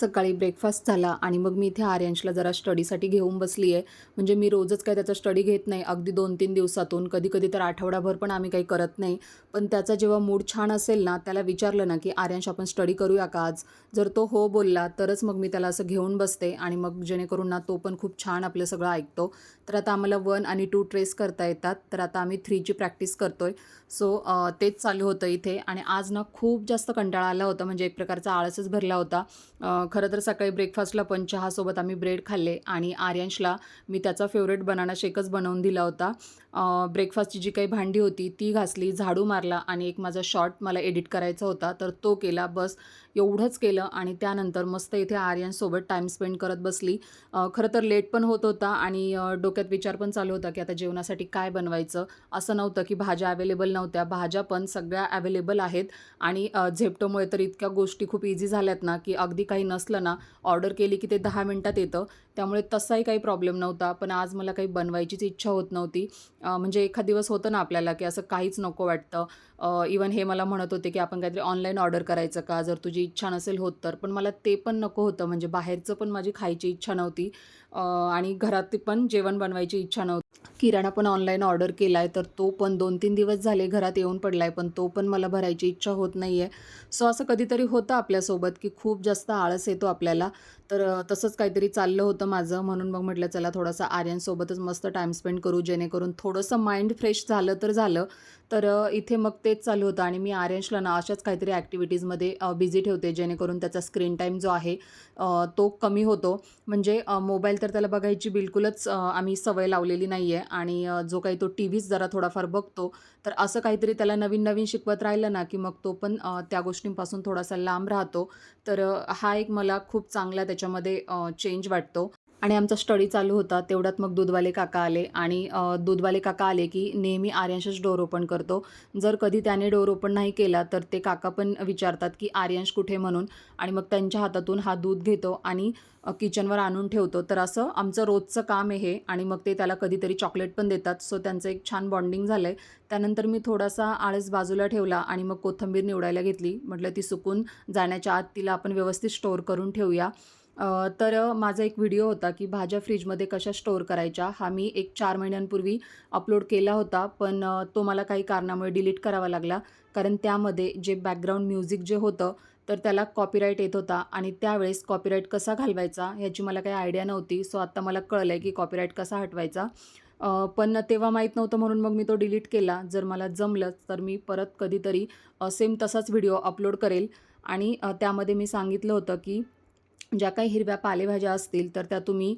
सकाळी ब्रेकफास्ट झाला आणि मग मी इथे आर्यांशला जरा स्टडीसाठी घेऊन बसली आहे म्हणजे मी रोजच काय त्याचा स्टडी घेत नाही. अगदी दोन तीन दिवसातून. कधी कधी तर आठवडाभर पण आम्ही काही करत नाही. पण त्याचा जेव्हा मूड छान असेल ना त्याला विचारलं ना की आर्यांश आपण स्टडी करूया का आज? जर तो हो बोलला तरच मग मी त्याला असं घेऊन बसते आणि मग जेणेकरून ना तो पण खूप छान आपलं सगळं ऐकतो. तर आता आम्हाला वन आणि टू ट्रेस करता येतात. तर आता आम्ही थ्रीची प्रॅक्टिस करतो आहे सो तेच चालू होतं इथे. आणि आज ना खूप जास्त कंटाळा आला होता. म्हणजे एक प्रकारचा आळसच भरला होता. खरं तर सकाळी ब्रेकफास्टला पण चहासोबत आम्ही ब्रेड खाल्ले आणि आर्यांशला मी त्याचा फेवरेट बनाना शेकच बनवून दिला होता. ब्रेकफास्टची जी काही भांडी होती ती घासली झाडू मारला आणि एक माझा शॉर्ट मला एडिट करायचा होता. तर तो केला बस एवढंच केलं आणि त्यानंतर मस्त इथे आर्यांसोबत टाईम स्पेंड करत बसली. खरं तर लेट पण होत होता आणि डोक्यात विचार पण चालू होता की आता जेवणासाठी काय बनवायचं? असं नव्हतं की भाज्या अवेलेबल नव्हत्या. भाज्या पण सगळ्या अवेलेबल आहेत आणि झेप्टोमुळे तर इतक्या गोष्टी खूप इझी झाल्यात ना की अगदी काही असलं ना ऑर्डर केली की ते दहा मिनटात येतं. त्यामुळे तसाही काही प्रॉब्लेम नव्हता. पण आज मला काही बनवायचीच इच्छा होत नव्हती. म्हणजे एखाद दिवस होतं ना आपल्याला की असं काहीच नको वाटतं. इवन हे मला म्हणत होते की आपण काहीतरी ऑनलाईन ऑर्डर करायचं का? जर तुझी इच्छा नसेल होत तर. पण मला ते पण नको होतं. म्हणजे बाहेरचं पण माझी खायची इच्छा नव्हती. आणि घरात पण जेवण बनवायची इच्छा नव्हती. किराणा पण ऑनलाईन ऑर्डर केला आहे तर तो पण दोन तीन दिवस झाले घरात येऊन पडला आहे पण तो पण मला भरायची इच्छा होत नाही आहे सो असं कधीतरी होतं आपल्यासोबत की खूप जास्त आळस येतो आपल्याला. तर तसंच काहीतरी चाललं होतं माझं. म्हणून मग म्हटलं चला थोडासा आर्यनसोबतच मस्त टाईम स्पेंड करू जेणेकरून थोडंसं माइंड फ्रेश झालं तर झालं. तर इथे मग तेच चालू होतं आणि मी आर्यनशला ना अशाच काहीतरी ॲक्टिव्हिटीजमध्ये बिझी ठेवते जेणेकरून त्याचा स्क्रीन टाईम जो आहे तो कमी होतो. म्हणजे मोबाईल तर त्याला बघायची बिलकुलच आम्ही सवय लावलेली नाही आहे आणि जो काही तो टी व्हीच जरा थोडाफार बघतो तर असं काहीतरी त्याला नवीन नवीन शिकवत राहिलं ना की मग तो पण त्या गोष्टींपासून थोडासा लांब राहतो. तर हा एक मला खूप चांगला त्याच्यामध्ये चेंज वाटतो. आणि आमचा स्टडी चालू होता तेवढ्यात मग दूधवाले काका आले आणि दूधवाले काका आले की नेहमी आर्यांशच डोर ओपन करतो. जर कधी त्याने डोर ओपन नाही केला तर ते काका पण विचारतात की आर्यांश कुठे म्हणून? आणि मग त्यांच्या हातातून हा दूध घेतो आणि किचनवर आणून ठेवतो. तर असं आमचं रोजचं काम आहे हे आणि मग ते त्याला कधीतरी चॉकलेट पण देतात. सो त्यांचं एक छान बॉन्डिंग झालं आहे त्यानंतर मी थोडासा आळस बाजूला ठेवला आणि मग कोथिंबीर निवडायला घेतली. म्हटलं ती सुकून जाण्याच्या आत तिला आपण व्यवस्थित स्टोअर करून ठेवूया. तर माझा एक व्हिडिओ होता की भाज्या फ्रीजमध्ये कशा स्टोअर करायच्या हा मी एक चार महिन्यांपूर्वी अपलोड केला होता पण तो मला काही कारणामुळे डिलीट करावा लागला. कारण त्यामध्ये जे बॅकग्राऊंड म्युझिक जे होतं तर त्याला कॉपीराईट येत होता आणि त्यावेळेस कॉपीराईट कसा घालवायचा ह्याची मला काही आयडिया नव्हती. सो आत्ता मला कळलं आहे की कॉपीराईट कसा हटवायचा. पण तेव्हा माहीत नव्हतं म्हणून मग मी तो डिलीट केला. जर मला जमलंच तर मी परत कधीतरी सेम तसाच व्हिडिओ अपलोड करेल. आणि त्यामध्ये मी सांगितलं होतं की ज्या काही हिरव्या पालेभाज्या असतील तर त्या तुम्ही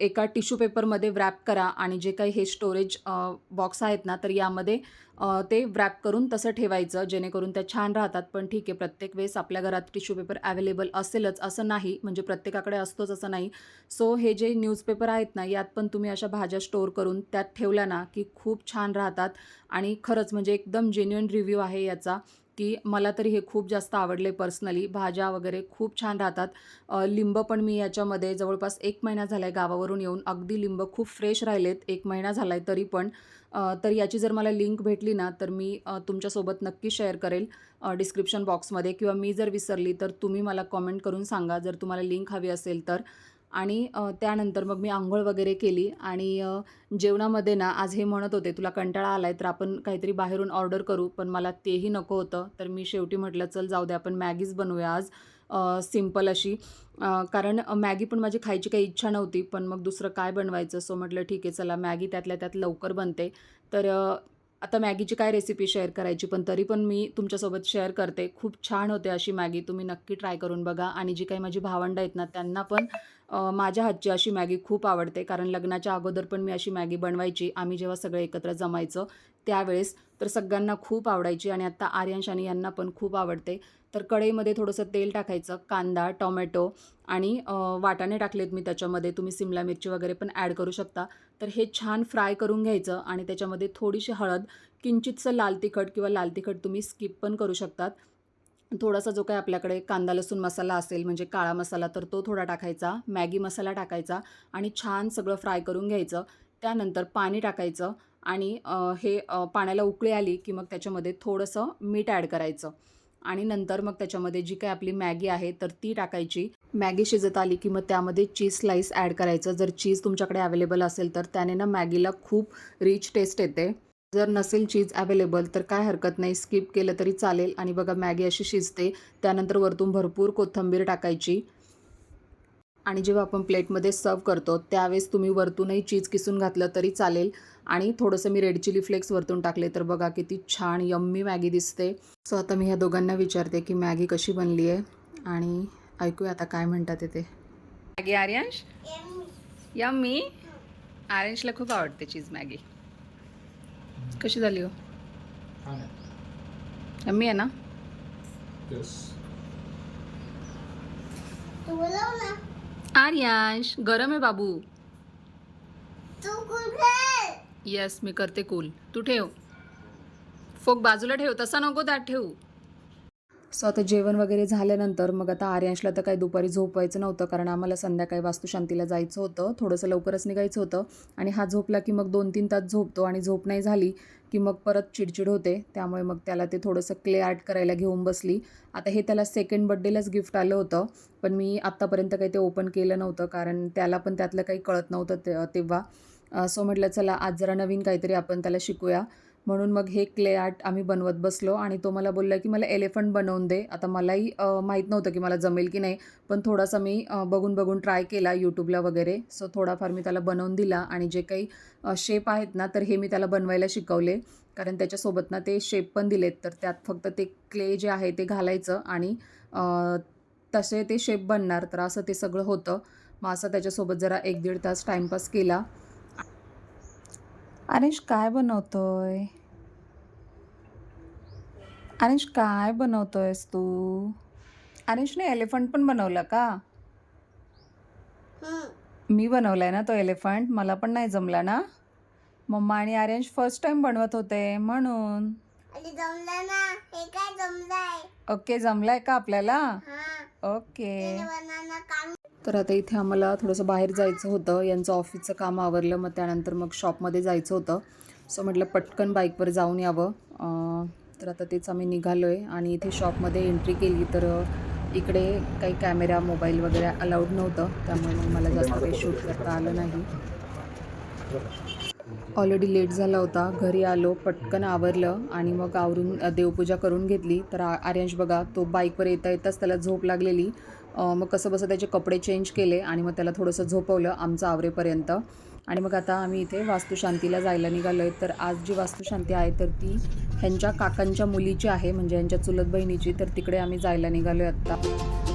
एका टिश्यू पेपरमध्ये व्रॅप करा आणि जे काही हे स्टोरेज बॉक्स आहेत ना तर यामध्ये ते व्रॅप करून तसं ठेवायचं जेणेकरून त्या छान राहतात. पण ठीक आहे प्रत्येक वेळेस आपल्या घरात टिश्यू पेपर अवेलेबल असेलच असं नाही. म्हणजे प्रत्येकाकडे असतोच असं नाही. सो हे जे न्यूजपेपर आहेत ना यात पण तुम्ही अशा भाज्या स्टोअर करून त्यात ठेवल्या ना की खूप छान राहतात. आणि खरंच म्हणजे एकदम जेन्युअन रिव्ह्यू आहे याचा. की मला तरी हे खूप जास्त आवडले पर्सनली भाज्या वगैरे खूप छान राहतात. लिंब पण मी याच्यामध्ये जवळपास एक महिना झाला आहे गावावरून येऊन. अगदी लिंब खूप फ्रेश राहिलेत. एक महिना झाला आहे तरी पण. तर याची जर मला लिंक भेटली ना तर मी तुमच्यासोबत नक्की शेअर करेल डिस्क्रिप्शन बॉक्समध्ये किंवा मी जर विसरली तर तुम्ही मला कॉमेंट करून सांगा. जर तुम्हाला लिंक हवी असेल तर. आणि त्यानंतर मग मी आंघोळ वगैरे केली आणि जेवणामध्ये ना आज हे म्हणत होते तुला कंटाळा आला आहे तर आपण काहीतरी बाहेरून ऑर्डर करू पण मला तेही नको होतं तर मी शेवटी म्हटलं चल जाऊ दे आपण मॅगीच बनवूया आज सिंपल अशी. कारण मॅगी पण माझी खायची काही इच्छा नव्हती पण मग दुसरं काय बनवायचं? सो म्हटलं ठीक आहे चला मॅगी त्यातल्या त्यात लवकर बनते. तर आता मॅगीची काय रेसिपी शेअर करायची पण तरी पण मी तुमच्यासोबत शेअर करते. खूप छान होते अशी मॅगी तुम्ही नक्की ट्राय करून बघा. आणि जी काही माझी भावंडं आहेत ना त्यांना पण माझ्या हातची अशी मॅगी खूप आवडते. कारण लग्नाच्या अगोदर पण मी अशी मॅगी बनवायची. आम्ही जेव्हा सगळे एकत्र जमायचं त्यावेळेस तर सगळ्यांना खूप आवडायची. आणि आत्ता आर्यांश आणि यांना पण खूप आवडते. तर कढईमध्ये थोडंसं तेल टाकायचं कांदा टोमॅटो आणि वाटाणे टाकलेत मी त्याच्यामध्ये. तुम्ही सिमला मिरची वगैरे पण ॲड करू शकता. तर हे छान फ्राय करून घ्यायचं आणि त्याच्यामध्ये थोडीशी हळद किंचितसं लाल तिखट किंवा लाल तिखट तुम्ही स्किप पण करू शकतात. थोडासा जो काही आपल्याकडे कांदा लसूण मसाला असेल म्हणजे काळा मसाला तर तो थोडा टाकायचा मॅगी मसाला टाकायचा आणि छान सगळं फ्राय करून घ्यायचं. त्यानंतर पाणी टाकायचं आणि हे पाण्याला उकळी आली की मग त्याच्यामध्ये थोडंसं मीठ ॲड करायचं. आणि नंतर मग त्याच्यामध्ये जी काही आपली मॅगी आहे तर ती टाकायची मॅगी शिजत आली की मग त्यामध्ये चीज स्लाईस ॲड करायचं. जर चीज तुमच्याकडे अवेलेबल असेल तर त्याने ना मॅगीला खूप रिच टेस्ट येते. जर नसेल चीज अवेलेबल तर काय हरकत नाही. स्किप केलं तरी चालेल. आणि बघा मॅगी अशी शिजते. त्यानंतर वरतून भरपूर कोथिंबीर टाकायची. आणि जेव्हा आपण प्लेटमध्ये सर्व करतो त्यावेळेस तुम्ही वरतूनही चीज किसून घातलं तरी चालेल. आणि थोडंसं मी रेड चिली फ्लेक्स वरतून टाकले तर बघा किती छान यम्मी मॅगी दिसते. सो आता मी ह्या दोघांना विचारते की मॅगी कशी बनली आहे. आणि ऐकूया आता काय म्हणतात ते. ते मॅगी आर्यांश? यम्मी. आर्यांशला खूप आवडते चीज मॅगी. कशी झाली हो? यम्मी आहे ना? येस तू बोलव ना. आर्यांश गरम आहे बाबू. येस मी करते कूल तू ठेव. फोक बाजूला ठेव तसा नको त्यात ठेवू. सो आता जेवण वगैरे झाल्यानंतर मग आता आर्यांशला तर काही दुपारी झोपवायचं नव्हतं कारण आम्हाला संध्याकाळी वास्तुशांतीला जायचं होतं. थोडंसं लवकरच निघायचं होतं. आणि हा झोपला की मग दोन तीन तास झोपतो आणि झोप नाही झाली की मग परत चिडचिड होते. त्यामुळे मग त्याला ते थोडंसं क्ले आर्ट करायला घेऊन बसली. आता हे त्याला सेकंड बड्डेलाच गिफ्ट आलं होतं. पण मी आत्तापर्यंत काही ते ओपन केलं नव्हतं कारण त्याला पण त्यातलं काही कळत नव्हतं ते तेव्हा. सो म्हटलं चला आज जरा नवीन काहीतरी आपण त्याला शिकूया. म्हणून मग हे क्ले आर्ट आम्ही बनवत बसलो आणि तो मला बोलला की मला एलिफंट बनवून दे. आता मलाही माहीत नव्हतं की मला जमेल की नाही पण थोडासा मी बघून बघून ट्राय केला यूट्यूबला वगैरे. सो थोडाफार मी त्याला बनवून दिला आणि जे काही शेप आहेत ना तर हे मी त्याला बनवायला शिकवले. कारण त्याच्यासोबत ना ते शेप पण दिलेत. तर त्यात फक्त ते क्ले जे आहे ते घालायचं आणि तसे ते शेप बनणार. तर असं ते सगळं होतं. मग असं त्याच्यासोबत जरा एक दीड तास टाईमपास केला. अरे काय बनवतोय? अरेंज काय बनवतोयस तू? अरेंजने एलिफंट पण बनवलं का? मी बनवलाय ना तो एलिफंट मला पण नाही जमला ना? मम्मा आणि आर्यंश फर्स्ट टाइम बनवत होते म्हणून. ओके जमलाय? का आपल्याला? हा. ओके तर आता इथे आम्हाला थोडंसं बाहेर जायचं होतं. यांचं ऑफिसचं काम आवरलं मग त्यानंतर मग शॉपमध्ये जायचं होतं. सो म्हटलं पटकन बाईकवर जाऊन यावं. तर आता तेच आम्ही निघालो आहे आणि इथे शॉपमध्ये एंट्री केली तर इकडे काही कॅमेरा मोबाईल वगैरे अलाउड नव्हतं. त्यामुळे मग मला जास्त काही शूट करता आलं नाही. ऑलरेडी लेट झाला होता. घरी आलो पटकन आवरलं आणि मग आवरून देवपूजा करून घेतली. तर आर्यांश बघा तो बाईकवर येता येताच त्याला झोप लागलेली. मग कसं बसं त्याचे कपडे चेंज केले आणि मग त्याला थोडंसं झोपवलं आमचं आवरेपर्यंत. आणि मग आता आम्ही इथे वास्तुशांतीला जायला निघालो आहे तर आज जी वास्तुशांती आहे तर ती ह्यांच्या काकांच्या मुलीची आहे म्हणजे ह्यांच्या चुलत बहिणीची. तर तिकडे आम्ही जायला निघालो आहे आत्ता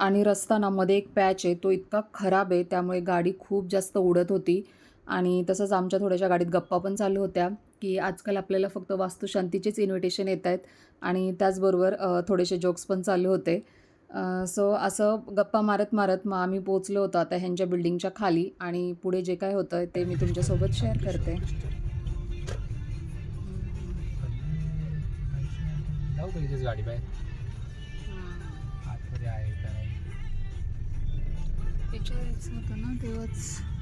आणि रस्ता ना मध्ये एक पॅच आहे तो इतका खराब आहे त्यामुळे गाडी खूप जास्त उडत होती. आणि तसंच आमच्या थोड्याशा गाडीत गप्पा पण चालू होत्या की आजकाल आपल्याला फक्त वास्तुशांतीचेच इन्व्हिटेशन येत आहेत आणि त्याचबरोबर थोडेसे जोक्स पण चालू होते. सो असं गप्पा मारत मारत मग आम्ही पोचलो होतो आता ह्यांच्या बिल्डिंगच्या खाली आणि पुढे जे काय होतं ते मी तुमच्यासोबत शेअर करते. गाडी बाहेर? होतं ना तेव्हाच.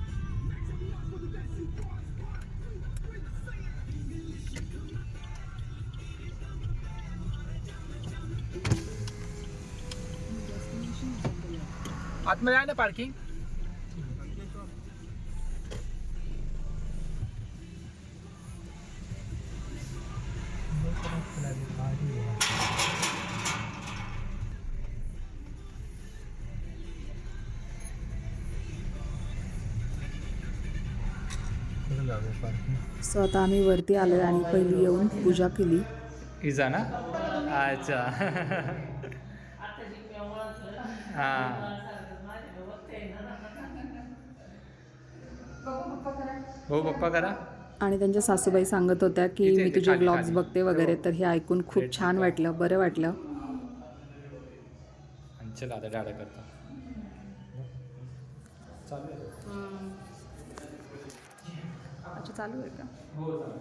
आतमध्ये आहे ना पार्किंग? सो आता आम्ही वरती आलो आणि पहिली येऊन पूजा केली. इजा ना? अच्छा. हां. हो पप्पा करा. आणि त्यांच्या सासूबाई सांगत होत्या की मी तुझे ब्लॉग्स. बघते वगैरे तर हे ऐकून खूप. छान वाटलं बरं वाटलं. चला आता करतो. चालू आहे. अच्छा चालू आहे का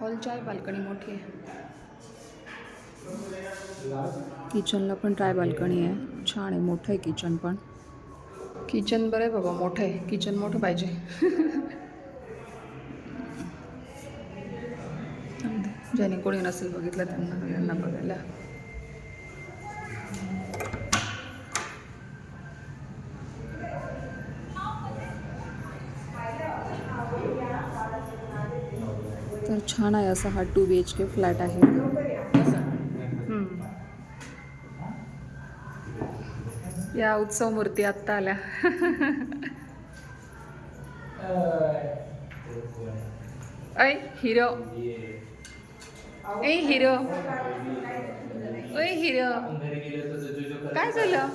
हॉलची आहे बाल्कनी मोठी आहे. किचनला पण ट्राय बाल्कनी आहे. छान आहे मोठं आहे किचन पण. किचन बरं आहे बाबा मोठं आहे. किचन मोठं पाहिजे. ज्याने कोणी नसेल बघितलं त्यांना यांना बघायला. तर छान आहे असा हा two B H K flat आहे. या उत्सव मूर्ती आत्ता आल्या. ऐ हिरो. ए हिरो. ओय हिरो. काय झालं?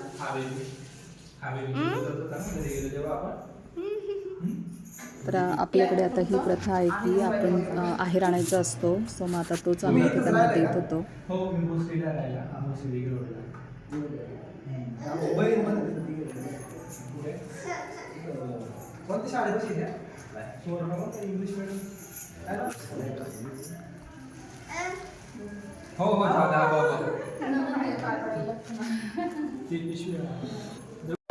तर आपल्याकडे आता ही प्रथा आहे की आपण आहेर आणायचा असतो. सो मग आता तोच आम्ही इथे त्यांना देत होतो. हो हा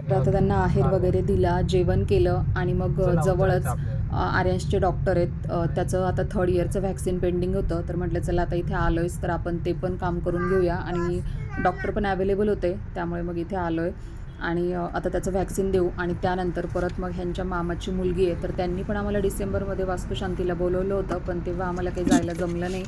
तर आता त्यांना आहेर वगैरे दिला जेवण केलं आणि मग जवळच आर्यन्सचे डॉक्टर आहेत. त्याचं आता थर्ड इयरचं व्हॅक्सिन पेंडिंग होतं. तर म्हटलं चला आता इथे आलो आहेस तर आपण ते पण काम करून घेऊया. आणि डॉक्टर पण अवेलेबल होते त्यामुळे मग इथे आलो आहे आणि आता त्याचं व्हॅक्सिन देऊ. आणि त्यानंतर परत मग ह्यांच्या मामाची मुलगी आहे. तर त्यांनी पण आम्हाला डिसेंबरमध्ये वास्तुशांतीला बोलवलं होतं पण तेव्हा आम्हाला काही जायला जमलं नाही.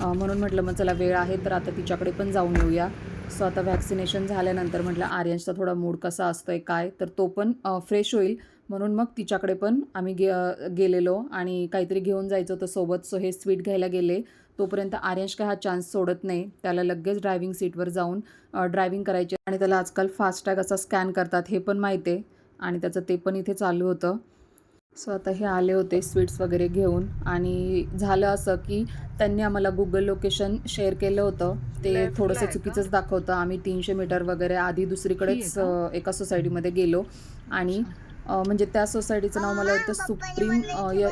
म्हणून म्हटलं मग चला वेळ आहे तर आता तिच्याकडे पण जाऊन येऊया. सो आता व्हॅक्सिनेशन झाल्यानंतर म्हटलं आर्यनचा थोडा मूड कसा असतो आहे काय? तर तो पण फ्रेश होईल. म्हणून मग तिच्याकडे पण आम्ही गे गेलेलो आणि काहीतरी घेऊन जायचं होतं सोबत. सो हे स्वीट घ्यायला गेले. तोपर्यंत आर्यंश काय हा चान्स सोडत नाही. त्याला लगेच ड्रायव्हिंग सीटवर जाऊन ड्रायव्हिंग करायचे आणि त्याला आजकाल फास्टॅग असा स्कॅन करतात हे पण माहिती आहे. आणि त्याचं ते पण इथे चालू होतं. सो आता हे आले होते स्वीट्स वगैरे घेऊन. आणि झालं असं की त्यांनी आम्हाला गुगल लोकेशन शेअर केलं होतं. ते थोडंसं चुकीचंच दाखवतं. आम्ही तीनशे मीटर वगैरे आधी दुसरीकडेच एका सोसायटीमध्ये गेलो. आणि म्हणजे त्या सोसायटीचं नाव मला वाटतं सुप्रीम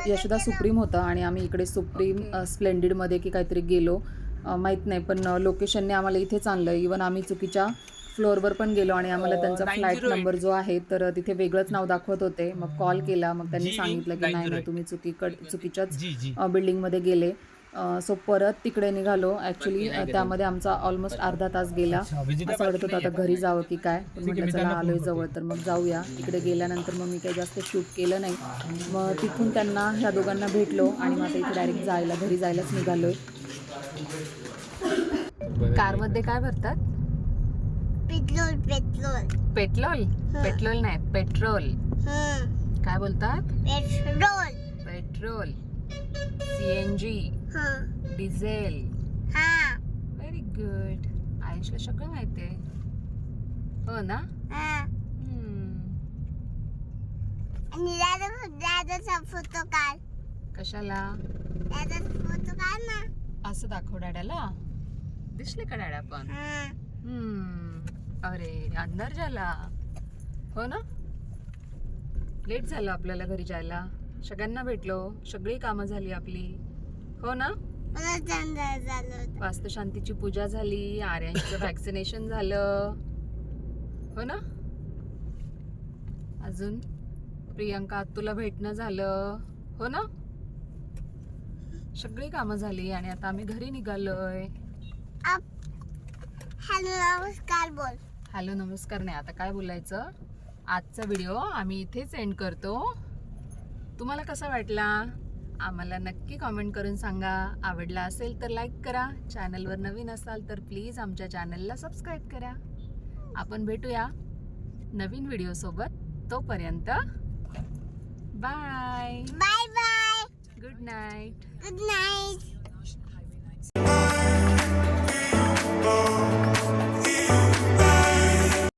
यशदा सुप्रीम होतं. आणि आम्ही इकडे सुप्रीम स्प्लेंडिडमध्ये की काहीतरी गेलो. माहीत नाही पण लोकेशनने आम्हाला इथेच आणलं. इवन आम्ही चुकीच्या फ्लोअरवर पण गेलो आणि आम्हाला त्यांचा फ्लॅट नंबर जो आहे तर तिथे वेगळंच नाव दाखवत होते. मग कॉल केला मग त्यांनी सांगितलं की नाही नाही तुम्ही चुकीकड चुकीच्याच अ, बिल्डिंगमध्ये गेले. सो परत तिकडे निघालो. ॲक्च्युली त्यामध्ये आमचा ऑलमोस्ट अर्धा तास गेला. असं वाटत होतं आता घरी जावं की काय? म्हटलं चला आलोय जवळ तर मग जाऊया. तिकडे गेल्यानंतर मग मी काही जास्त शूट केलं नाही. मग तिथून त्यांना ह्या दोघांना भेटलो आणि मग आता इथे डायरेक्ट जायला घरी जायलाच निघालोय. कारमध्ये काय भरतात? Petrol petrol. पेट्रोल? पेट्रोल नाही पेट्रोल. काय बोलतात? Petrol. Petrol. C N G हं. डिझेल. हा. व्हेरी गुड आयुषला सगळं माहिती आहे. हो ना? हा. आणि दादा दादाचा फोटो काढ. कशाला? दादाचा फोटो काढ ना. असं दाखव डॅडाला. दिसले का डॅडा पण हम्म. अरे अंदर झाला. हो ना? लेट झालं आपल्याला घरी जायला. सगळ्यांना भेटलो. सगळी कामं झाली आपली. हो ना. वास्तुशांतीची पूजा झाली. आर्यांचं व्हॅक्सिनेशन झालं. हो ना? अजून प्रियंका तुला भेटणं झालं. हो ना? सगळी कामं झाली आणि आता आम्ही घरी निघालोय. हॅलो नमस्कार बोल. हॅलो नमस्कार नाही. आता काय बोलायचं? आजचा व्हिडिओ आम्ही इथेच एंड करतो. तुम्हाला कसा वाटला? आम्हाला नक्की कॉमेंट करून सांगा. आवडला असेल तर लाईक करा. चॅनलवर नवीन असाल तर प्लीज आमच्या चॅनलला सबस्क्राईब करा. आपण भेटूया नवीन व्हिडिओसोबत तोपर्यंत bye bye bye good night good night